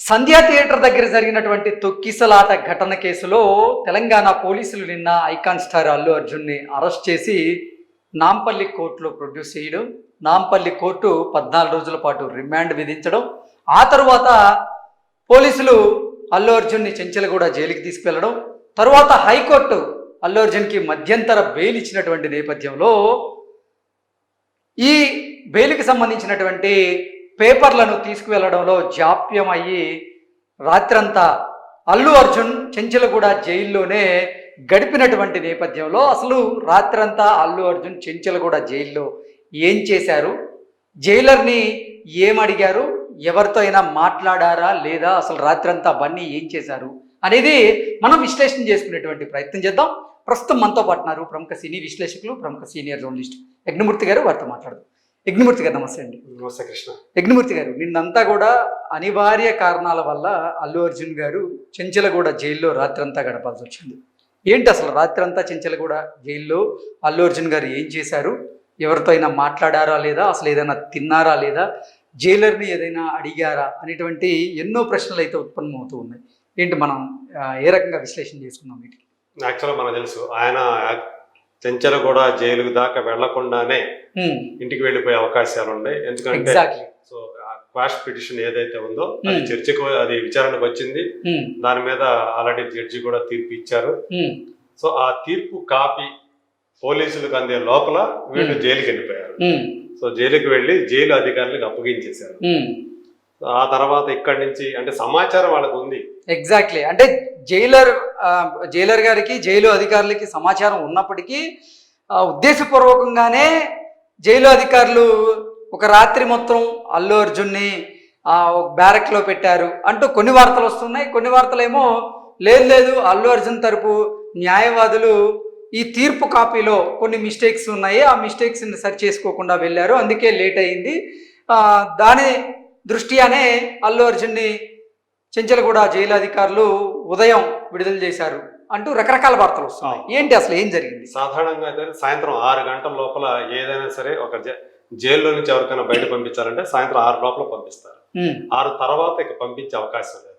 సంధ్యా theatre దగ్గర జరిగినటువంటి తొక్కిసలాట ఘటన కేసులో తెలంగాణ పోలీసులు నిన్న ఐకాన్ స్టార్ అల్లు అర్జున్ని అరెస్ట్ చేసి నాంపల్లి కోర్టులో ప్రొడ్యూస్ చేయడం నాంపల్లి కోర్టు పద్నాలుగు రోజుల పాటు రిమాండ్ విధించడం ఆ తరువాత పోలీసులు అల్లు అర్జున్ని చెంచలగూడ జైలుకి తీసుకెళ్ళడం తరువాత హైకోర్టు అల్లు అర్జున్కి మధ్యంతర బెయిల్ ఇచ్చినటువంటి నేపథ్యంలో ఈ బెయిల్కి సంబంధించినటువంటి పేపర్లను తీసుకువెళ్ళడంలో జాప్యం అయ్యి రాత్రంతా అల్లు అర్జున్ చెంచలగూడ జైల్లోనే గడిపినటువంటి నేపథ్యంలో అసలు రాత్రంతా అల్లు అర్జున్ చెంచలగూడ జైల్లో ఏం చేశారు? జైలర్ని ఏమడిగారు ఎవరితో అయినా మాట్లాడారా? లేదా అసలు రాత్రంతా బన్నీ ఏం చేశారు? అనేది మనం విశ్లేషణ చేసుకునేటువంటి ప్రయత్నం చేద్దాం. ప్రస్తుతం మనతో పాటున్నారు ప్రముఖ సినీ విశ్లేషకులు ప్రముఖ సీనియర్ జర్నలిస్ట్ యజ్ఞమూర్తి గారు. వారితో మాట్లాడదాం. యజ్ఞమూర్తి గారు నమస్తే అండి. నమస్తే కృష్ణ. యజ్ఞమూర్తి గారు నిన్నంతా కూడా అనివార్య కారణాల వల్ల అల్లు అర్జున్ గారు చెంచలగూడ జైల్లో రాత్రంతా గడపాల్సి వచ్చింది. ఏంటి అసలు రాత్రంతా చెంచలగూడ జైల్లో అల్లు అర్జున్ గారు ఏం చేశారు? ఎవరితో అయినా మాట్లాడారా లేదా? అసలు ఏదైనా తిన్నారా లేదా? జైలర్ని ఏదైనా అడిగారా? అనేటువంటి ఎన్నో ప్రశ్నలు అయితే ఉత్పన్నమవుతూ ఉన్నాయి. ఏంటి మనం ఏ రకంగా విశ్లేషణ చేసుకున్నాం వీటికి యాక్చువల్గా మనకు తెలుసు ఆయన చెంచల కూడా జైలుకు దాకా వెళ్ళకుండానే ఇంటికి వెళ్ళిపోయే అవకాశాలు ఉన్నాయి. ఎందుకంటే సో క్వాష్ పిటిషన్ ఏదైతే ఉందో అది చర్చకు అది విచారణకు వచ్చింది. దాని మీద ఆల్రెడీ జడ్జి కూడా తీర్పు ఇచ్చారు. సో ఆ తీర్పు కాపీ పోలీసులకు అందే లోపల వీళ్ళు. జైలుకి వెళ్ళిపోయారు సో జైలుకి వెళ్ళి జైలు అధికారులకు అప్పగించేశారు. ఆ తర్వాత ఇక్కడి నుంచి అంటే సమాచారం వాళ్ళకు ఉంది. ఎగ్జాక్ట్లీ అంటే జైలర్ జైలర్ గారికి జైలు అధికారులకి సమాచారం ఉన్నప్పటికీ ఉద్దేశపూర్వకంగానే జైలు అధికారులు ఒక రాత్రి మొత్తం అల్లు అర్జున్ని బ్యారక్లో పెట్టారు అంటూ కొన్ని వార్తలు వస్తున్నాయి. కొన్ని వార్తలేమో లేదు లేదు అల్లు అర్జున్ తరపు న్యాయవాదులు ఈ తీర్పు కాపీలో కొన్ని మిస్టేక్స్ ఉన్నాయి. ఆ మిస్టేక్స్ని సరి చేసుకోకుండా వెళ్ళారు. అందుకే లేట్ అయింది. దాని దృష్ట్యానే అల్లు అర్జున్ని చెంచలగూడ జైలు అధికారులు ఉదయం విడుదల చేశారు అంటూ రకరకాల వార్తలు వస్తున్నాయి. ఏంటి అసలు ఏం జరిగింది? సాధారణంగా అయితే సాయంత్రం ఆరు గంటల లోపల ఏదైనా సరే ఒక జైల్లో నుంచి ఎవరికైనా బయట పంపించాలంటే సాయంత్రం ఆరు లోపల పంపిస్తారు. ఆరు తర్వాత ఇక పంపించే అవకాశం లేదు.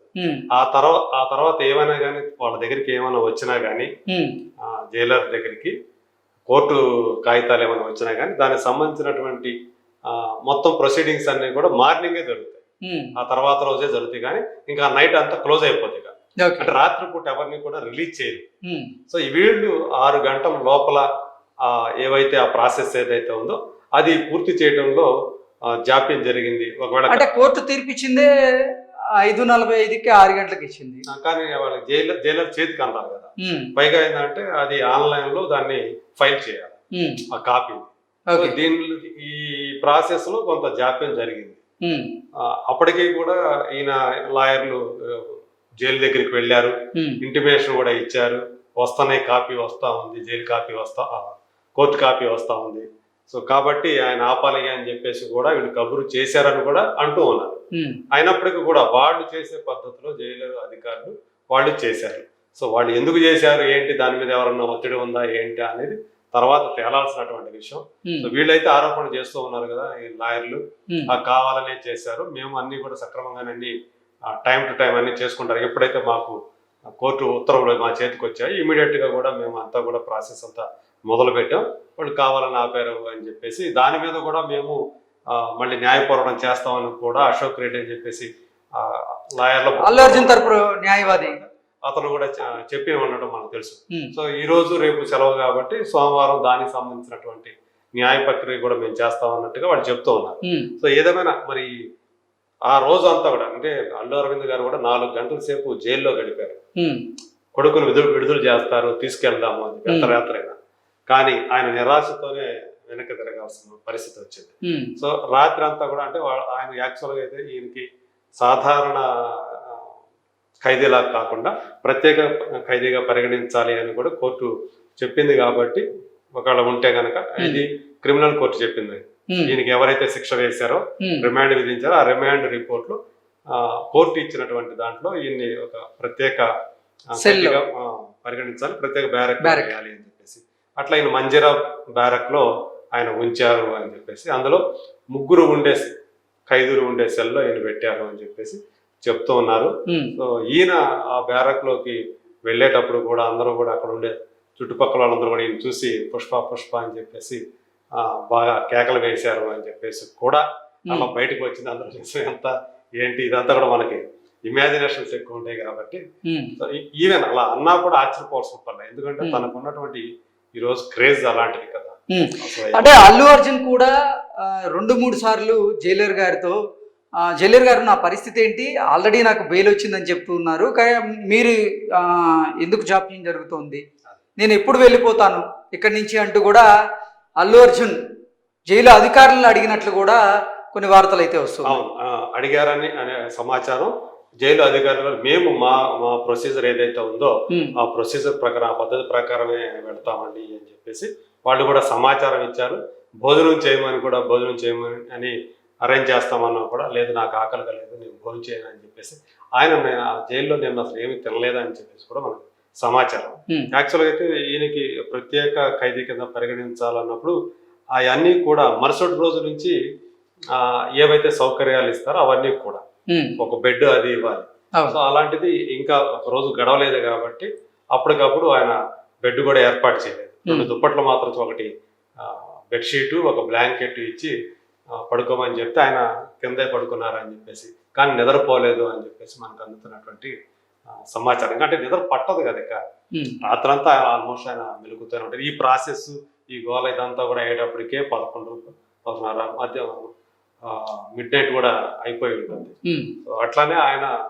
ఆ తర్వాత ఆ తర్వాత ఏమైనా కానీ వాళ్ళ దగ్గరికి ఏమైనా వచ్చినా కానీ జైలర్ దగ్గరికి కోర్టు కాగితాలు ఏమైనా వచ్చినా కానీ దానికి సంబంధించినటువంటి మొత్తం ప్రొసీడింగ్స్ అన్ని కూడా మార్నింగే జరుగుతాయి. ఉమ్. ఆ తర్వాత రోజే జరుగుతాయి కానీ ఇంకా నైట్ అంతా క్లోజ్ అయిపోతుంది అంటే రాత్రిపూట ఎవరిని కూడా రిలీజ్ చేయరు. సో ఈ వీళ్ళు ఆరు గంటల లోపల ఏవైతే ఆ ప్రాసెస్ ఏదైతే ఉందో అది పూర్తి చేయడంలో జాప్యం జరిగింది. ఒకవేళ అంటే కోర్టు తీర్పిచ్చిందే ఐదు నలభై ఐదుకి ఆరు గంటలకు ఇచ్చింది. కానీ వాళ్ళకి జైలర్ జైలర్ చేతికి అన్నారు కదా. ఉమ్, పైగా ఏంటంటే అది ఆన్లైన్లో దాన్ని ఫైల్ చేయాలి. ఆ కాపీ. దీనిలో ఈ ప్రాసెస్లో కొంత జాప్యం జరిగింది. అప్పటికీ కూడా ఈయన లాయర్లు జైలు దగ్గరికి వెళ్ళారు. ఇంటిమేషన్ కూడా ఇచ్చారు. వస్తానే కాపీ వస్తా ఉంది జైలు కాపీ వస్తా కోర్టు కాపీ వస్తా ఉంది. సో కాబట్టి ఆయన ఆపాలి అని చెప్పేసి కూడా వీళ్ళు కబురు చేశారని కూడా అంటూ ఉన్నారు. అయినప్పటికీ కూడా వాళ్ళు చేసే పద్ధతిలో జైలు అధికారులు వాళ్ళు చేశారు. సో వాళ్ళు ఎందుకు చేశారు? ఏంటి? దాని మీద ఎవరన్నా ఒత్తిడి ఉందా? ఏంటి? అనేది తర్వాత తేలాల్సినటువంటి విషయం. వీళ్ళైతే ఆరోపణ చేస్తూ ఉన్నారు కదా ఈ లాయర్లు. కావాలనే చేశారు. మేము అన్ని కూడా సక్రమంగానే అన్ని టైం టు టైం అన్ని చేసుకుంటారు. ఎప్పుడైతే మాకు కోర్టు ఉత్తర్వులు మా చేతికి వచ్చాయి ఇమీడియట్గా కూడా మేము అంతా కూడా ప్రాసెస్ అంతా మొదలు పెట్టాం వాళ్ళు కావాలని ఆపారు అని చెప్పేసి దాని మీద కూడా మేము మళ్ళీ న్యాయ పోరాటం చేస్తామని కూడా అశోక్ రెడ్డి అని చెప్పేసి ఆ, లాయర్ల అల్లు అర్జున్ తరపు న్యాయవాది. అతను కూడా చెప్పి ఉండటం మనకు తెలుసు. సో ఈ రోజు రేపు సెలవు కాబట్టి సోమవారం దానికి సంబంధించినటువంటి న్యాయ ప్రక్రియ కూడా మేము చేస్తామన్నట్టుగా వాళ్ళు చెప్తూ ఉన్నారు. సో ఏదేమైనా మరి ఆ రోజు అంతా కూడా అంటే అల్లు అరవింద్ గారు కూడా నాలుగు గంటల సేపు జైల్లో గడిపారు. కొడుకును విడుదల విడుదల చేస్తారు తీసుకెళ్దాము అని ఎంత రాత్రైనా కానీ ఆయన నిరాశతోనే వెనక్కి తిరగాల్సిన పరిస్థితి వచ్చింది. సో రాత్రి అంతా కూడా అంటే ఆయన యాక్చువల్గా అయితే ఈయనకి సాధారణ ఖైదీలా కాకుండా ప్రత్యేక ఖైదీగా పరిగణించాలి అని కూడా కోర్టు చెప్పింది కాబట్టి ఒకవేళ ఉంటే గనక ఇది క్రిమినల్ కోర్టు చెప్పింది. ఈయనకి ఎవరైతే శిక్ష వేశారో రిమాండ్ విధించారో ఆ రిమాండ్ రిపోర్ట్లో కోర్టు ఇచ్చినటువంటి దాంట్లో ఈయన్ని ఒక ప్రత్యేక లో. పరిగణించాలి ప్రత్యేక బ్యారక్. వేయాలి అని చెప్పేసి. అట్లా ఈయన మంజిరా బ్యారక్లో ఆయన ఉంచారు అని చెప్పేసి. అందులో ముగ్గురు ఉండే ఖైదీలు ఉండే సెల్లో ఈయన పెట్టారు అని చెప్పేసి చెప్తూ ఉన్నారు. సో ఈయన ఆ బ్యారక్లోకి వెళ్ళేటప్పుడు కూడా అందరూ కూడా అక్కడ ఉండే చుట్టుపక్కల వాళ్ళందరూ కూడా ఈయన చూసి పుష్ప పుష్ప అని చెప్పేసి ఆ, బాగా కేకలు వేశారు అని చెప్పేసి కూడా అలా బయటకు వచ్చింది అందరూ చూసి ఎంత ఏంటి? ఇదంతా కూడా మనకి ఇమాజినేషన్స్ ఎక్కువ ఉంటాయి కాబట్టి. ఈవెన్ అలా అన్నా కూడా ఆశ్చర్యపోవాల్సిన పర్లేదు ఎందుకంటే. తనకు ఉన్నటువంటి ఈ రోజు క్రేజ్ అలాంటిది కదా. అంటే అల్లు అర్జున్ కూడా రెండు మూడు సార్లు జైలర్ గారితో ఆ, జైలర్ గారు నా పరిస్థితి ఏంటి? ఆల్రెడీ నాకు బెయిల్ వచ్చిందని చెప్తూ ఉన్నారు. కానీ మీరు ఎందుకు జాప్యం జరుగుతోంది? నేను ఎప్పుడు వెళ్ళిపోతాను? ఇక్కడి నుంచి అంటూ కూడా అల్లు అర్జున్ జైలు అధికారులను అడిగినట్లు కూడా కొన్ని వార్తలు అయితే వస్తున్నాయి. అడిగారని అనే సమాచారం జైలు అధికారులు మేము మా మా ప్రొసీజర్ ఏదైతే ఉందో ఆ ప్రొసీజర్ ప్రకారం ఆ పద్ధతి ప్రకారమే వెళ్తామండి అని చెప్పేసి వాళ్ళు కూడా సమాచారం ఇచ్చారు. భోజనం చేయమని కూడా భోజనం చేయమని అని అరేంజ్ చేస్తామన్నా కూడా లేదు నాకు ఆకలిగా లేదు నేను భోజనం చేయను అని చెప్పేసి ఆయన నే- ఆ జైల్లో నేను అసలు ఏమీ తినలేదని చెప్పేసి కూడా మనకు సమాచారం. యాక్చువల్గా అయితే ఈయనకి ప్రత్యేక ఖైదీ కింద పరిగణించాలన్నప్పుడు అవన్నీ కూడా మరుసటి రోజు నుంచి ఆ, ఏవైతే సౌకర్యాలు ఇస్తారో అవన్నీ కూడా ఒక బెడ్ అది ఇవ్వాలి. సో అలాంటిది ఇంకా ఒక రోజు గడవలేదు కాబట్టి అప్పటికప్పుడు ఆయన బెడ్ కూడా ఏర్పాటు చేయలేదు. రెండు. దుప్పట్లు మాత్రం ఒకటి బెడ్షీటు ఒక బ్లాంకెట్ ఇచ్చి పడుకోమని చెప్తే ఆయన కిందే పడుకున్నారని చెప్పేసి కానీ నిద్రపోలేదు అని చెప్పేసి మనకు అందుతున్నటువంటి సమాచారం. అంటే నిద్ర పట్టదు కదా ఇక. రాత్రంతా ఆల్మోస్ట్ ఆయన మెలుగుతూనే ఉంటారు. ఈ ప్రాసెస్ ఈ గోల ఇదంతా కూడా అయ్యేటప్పటికే పదకొండు పదకొండున్నర మధ్య మిడ్ నైట్ కూడా అయిపోయి ఉంటుంది. సో అట్లానే ఆయన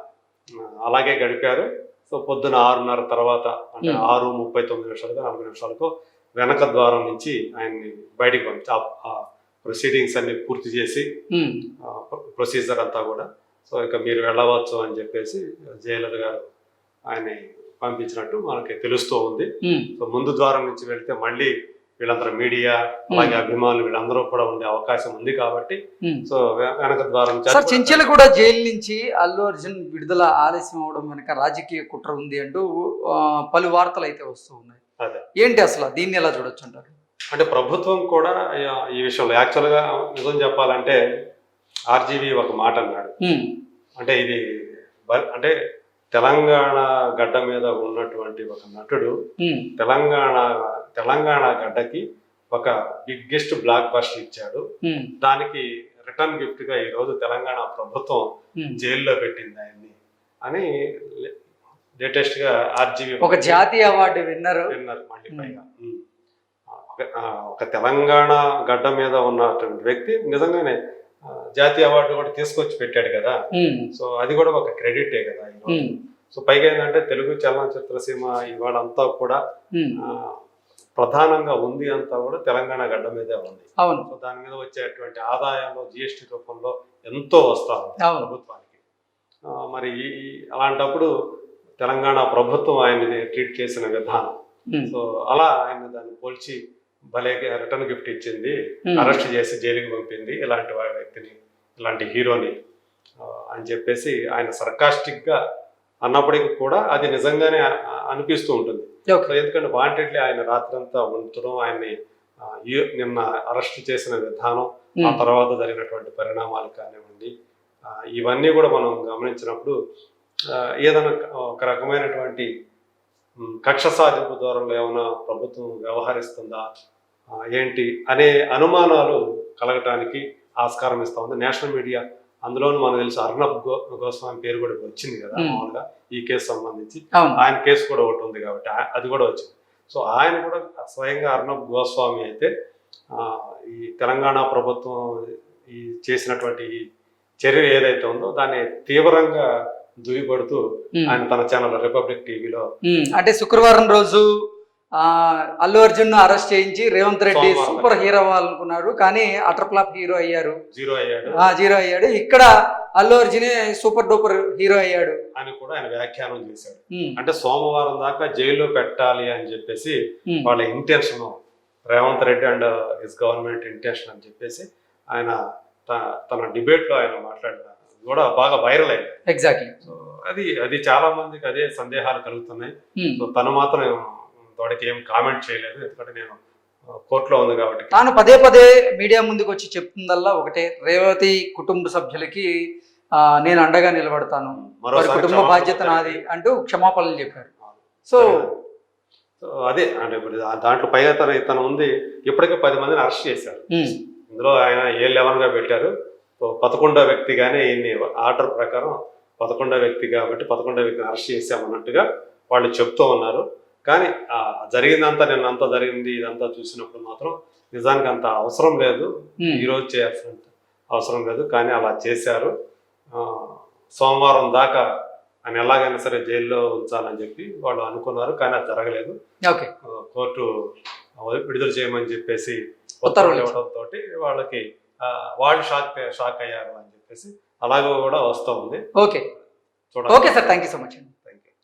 అలాగే గడిపారు. సో పొద్దున ఆరున్నర తర్వాత అంటే. ఆరు ముప్పై తొమ్మిది నిమిషాలకు నలభై నిమిషాలకు వెనక ద్వారం నుంచి ఆయన్ని బయటికి పంపించి ప్రొసీడింగ్స్ అన్ని పూర్తి చేసి ప్రొసీజర్ అంతా కూడా. సో ఇక మీరు వెళ్ళవచ్చు అని చెప్పేసి జైలర్ గారు ఆయన్ని పంపించినట్టు మనకి తెలుస్తూ ఉంది. సో ముందు ద్వారం నుంచి వెళ్తే మళ్ళీ వీళ్ళందరూ మీడియా అలాగే అభిమానులు వీళ్ళందరూ కూడా ఉండే అవకాశం ఉంది కాబట్టి. సో వెనక ద్వారం చెంచల్ కూడా జైలు నుంచి అల్లు అర్జున్ విడుదల ఆలస్యం అవడం వెనక రాజకీయ కుట్ర ఉంది అంటూ పలు వార్తలు అయితే వస్తూ ఉన్నాయి. అదే. ఏంటి అసలు దీన్ని ఎలా చూడొచ్చు అంటారు? అంటే ప్రభుత్వం కూడా ఈ- విషయంలో యాక్చువల్గా నిజం చెప్పాలంటే ఆర్జీవి ఒక మాట అన్నాడు. అంటే ఇది అంటే తెలంగాణ గడ్డ మీద ఉన్నటువంటి ఒక నటుడు తెలంగాణ తెలంగాణ గడ్డకి ఒక బిగ్గెస్ట్ బ్లాక్ బస్టర్ ఇచ్చాడు. దానికి రిటర్న్ గిఫ్ట్గా ఈ రోజు తెలంగాణ ప్రభుత్వం. జైల్లో పెట్టింది ఆయన్ని అని లేటెస్ట్గా ఆర్జీవి ఒక జాతీయ అవార్డు విన్నర్. విన్నారు మళ్ళీ పైగా. ఒక తెలంగాణ గడ్డ మీద ఉన్నటువంటి వ్యక్తి నిజంగానే జాతీయ అవార్డు కూడా తీసుకొచ్చి పెట్టాడు కదా. సో అది కూడా ఒక క్రెడిటే కదా. సో పైగా ఏంటంటే తెలుగు చలనచిత్ర సీమ ఇవాళ అంతా కూడా ప్రధానంగా ఉంది అంతా కూడా తెలంగాణ గడ్డ మీదే ఉంది. అవును. సో దాని మీద వచ్చేటువంటి ఆదాయంలో జిఎస్టి రూపంలో ఎంతో వస్తా ఉంది. ప్రభుత్వానికి. మరి అలాంటప్పుడు తెలంగాణ ప్రభుత్వం ఆయన్ని ట్రీట్ చేసిన విధానం. సో అలా ఆయన దాన్ని పోల్చి భలే రిటర్న్ గిఫ్ట్ ఇచ్చింది. అరెస్ట్ చేసి జైలుకి పంపింది. ఇలాంటి వ్యక్తిని ఇలాంటి హీరోని అని చెప్పేసి ఆయన సర్కాస్టిక్గా అన్నప్పటికీ కూడా అది నిజంగానే అనిపిస్తూ ఉంటుంది. ఎందుకంటే వాంటెడ్లీ ఆయన రాత్రంతా ఉంచడం ఆయన్ని నిన్న అరెస్ట్ చేసిన విధానం ఆ తర్వాత జరిగినటువంటి పరిణామాలు కానివ్వండి ఇవన్నీ కూడా మనం గమనించినప్పుడు ఏదైనా ఒక రకమైనటువంటి కక్ష సాధింపు దూరంలో ఏమైనా ప్రభుత్వం వ్యవహరిస్తుందా? ఏంటి అనే అనుమానాలు కలగటానికి ఆస్కారం ఇస్తా ఉంది. నేషనల్ మీడియా అందులోనూ మనకు తెలుసు అర్ణబ్ గో గోస్వామి పేరు కూడా వచ్చింది కదా. మామూలుగా ఈ కేసు సంబంధించి. ఆయన కేసు కూడా ఒకటి ఉంది కాబట్టి అది కూడా వచ్చింది. సో ఆయన కూడా స్వయంగా అర్ణబ్ గోస్వామి అయితే ఆ, ఈ తెలంగాణ ప్రభుత్వం ఈ చేసినటువంటి చర్య ఏదైతే ఉందో దాన్ని తీవ్రంగా దుయ్యబడుతూ ఆయన తన ఛానల్ రిపబ్లిక్ టీవీలో అంటే శుక్రవారం రోజు అల్లు అర్జున్ అరెస్ట్ చేయించి రేవంత్ రెడ్డి. సూపర్ హీరో అవ్వాలనుకున్నారు కానీ అటర్ ఫ్లాప్ హీరో అయ్యారు జీరో అయ్యాడు. జీరో అయ్యాడు. ఇక్కడ అల్లు అర్జునే సూపర్ డూపర్ హీరో అయ్యాడు. అని కూడా ఆయన వ్యాఖ్యానం చేశాడు. అంటే సోమవారం దాకా జైల్లో పెట్టాలి అని చెప్పేసి వాళ్ళ intention Revanth Reddy and his government intention అని చెప్పేసి ఆయన తన debate లో ఆయన మాట్లాడిన కూడా బాగా వైరల్ అయింది. ఎగ్జాక్ట్లీ సో అది అది చాలా మందికి అదే సందేహాలు కలుగుతున్నాయి. సో తను మాత్రం తోడికి ఏం కామెంట్ చేయలేదు. ఎందుకంటే నేను కోర్టులో ఉంది కాబట్టి. తాను పదే పదే మీడియా ముందుకు వచ్చి చెప్తుందల్లా ఒకటే రేవతి కుటుంబ సభ్యులకి నేను అండగా నిలబడతాను. వారి మరోసారి కుటుంబ బాధ్యత నాది అంటూ క్షమాపణలు చెప్పారు. సో అదే అంటే దాంట్లో పైగా తన ఇతను ఉంది ఇప్పటికే పది మందిని అరెస్ట్ చేశారు. ఇందులో ఆయన ఏ లెవెన్గా పెట్టారు? సో పదకొండో వ్యక్తిగానే ఈయన్ని ఆర్డర్ ప్రకారం పదకొండో వ్యక్తి కాబట్టి పదకొండో వ్యక్తిని అరెస్ట్ చేశామన్నట్టుగా వాళ్ళు చెప్తూ ఉన్నారు. కానీ ఆ, జరిగిందంతా నిన్న అంతా జరిగింది ఇదంతా చూసినప్పుడు మాత్రం నిజానికి అంత అవసరం లేదు. ఉమ్, ఈ రోజు చేయాల్సిన అవసరం లేదు. కానీ అలా చేశారు. సోమవారం దాకా ఆయన ఎలాగైనా సరే జైల్లో ఉంచాలని చెప్పి వాళ్ళు అనుకున్నారు. కానీ అది జరగలేదు. కోర్టు విడుదల చేయమని చెప్పేసి ఉత్తర్వులు ఇవ్వడంతో వాళ్ళకి వాళ్ళు షాక్ షాక్ అయ్యారు అని చెప్పేసి అలాగే కూడా వస్తూ ఉంది. Okay. Okay sir. Thank you so much అండి.